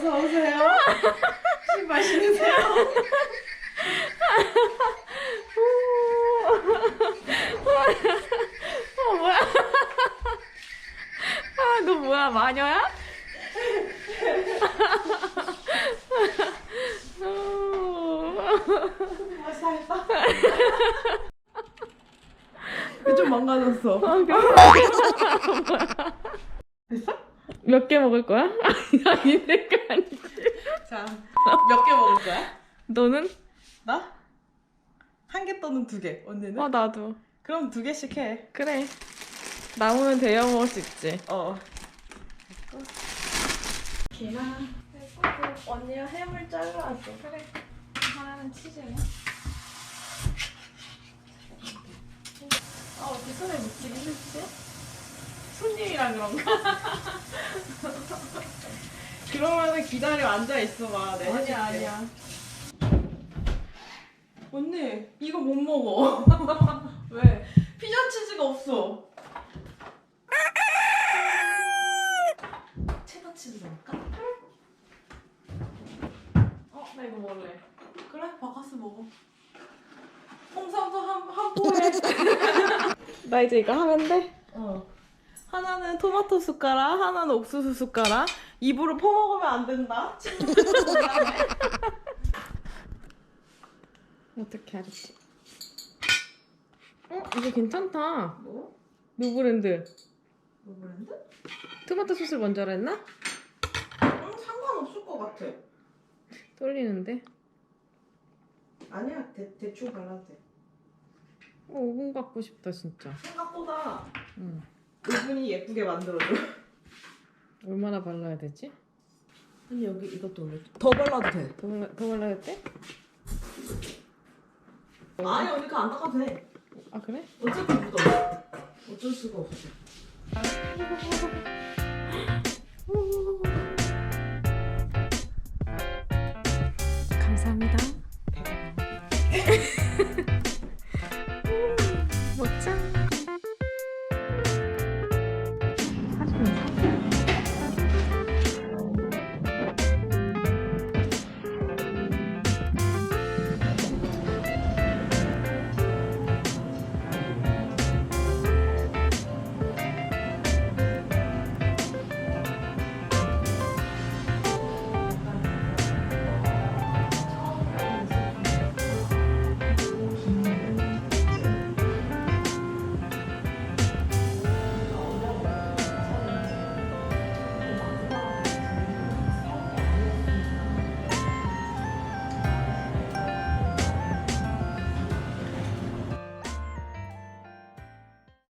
어서 오세요. 신발 신으세요. 어 뭐야? 아 너 뭐야 마녀야? 아. 좀 망가졌어. 몇 개 먹을 거야? 아니 내가 아니지. 자, 몇 개 먹을 거야? 너는? 나? 한 개 또는 두 개. 언니는? 어 나도. 그럼 두 개씩 해. 그래. 남으면 데워 먹을 수 있지. 어. 계란. 언니가 햄을 잘라왔어. 그래. 하나는 치즈야. 아 어떻게 손에 묻히기 싫지? 손님이랑 그런가? 그러면은 기다려 앉아 있어 봐. 내 아니야 아니야. 언니 이거 못 먹어. 왜? 피자 치즈가 없어. 체다 치즈 먹을까? 어 나 이거 먹을래. 그래 바카스 먹어. 홍삼도 한, 한 포에. 나 이제 이거 하면 돼? 어. 하나는 토마토 숟가락, 하나는 옥수수 숟가락. 입으로 퍼먹으면 안 된다. 어떻게 알았지? 어 이거 괜찮다. 뭐? 누브랜드. 뭐 브랜드? 토마토 소스를 먼저 했나? 응, 상관없을 것 같아. 떨리는데. 아니야, 대, 대충 발라도 돼. 어, 오븐 갖고 싶다 진짜. 생각보다 응. 그분이 예쁘게 만들어줘. 얼마나 발라야 되지? 아니 여기 이것도 올려. 더 발라도 돼. 더, 발라, 더 발라야 돼? 아니 언니 그안 닦아도 돼. 아 그래? 어쩔 수가 없어. 어쩔 수가 없어. 감사합니다.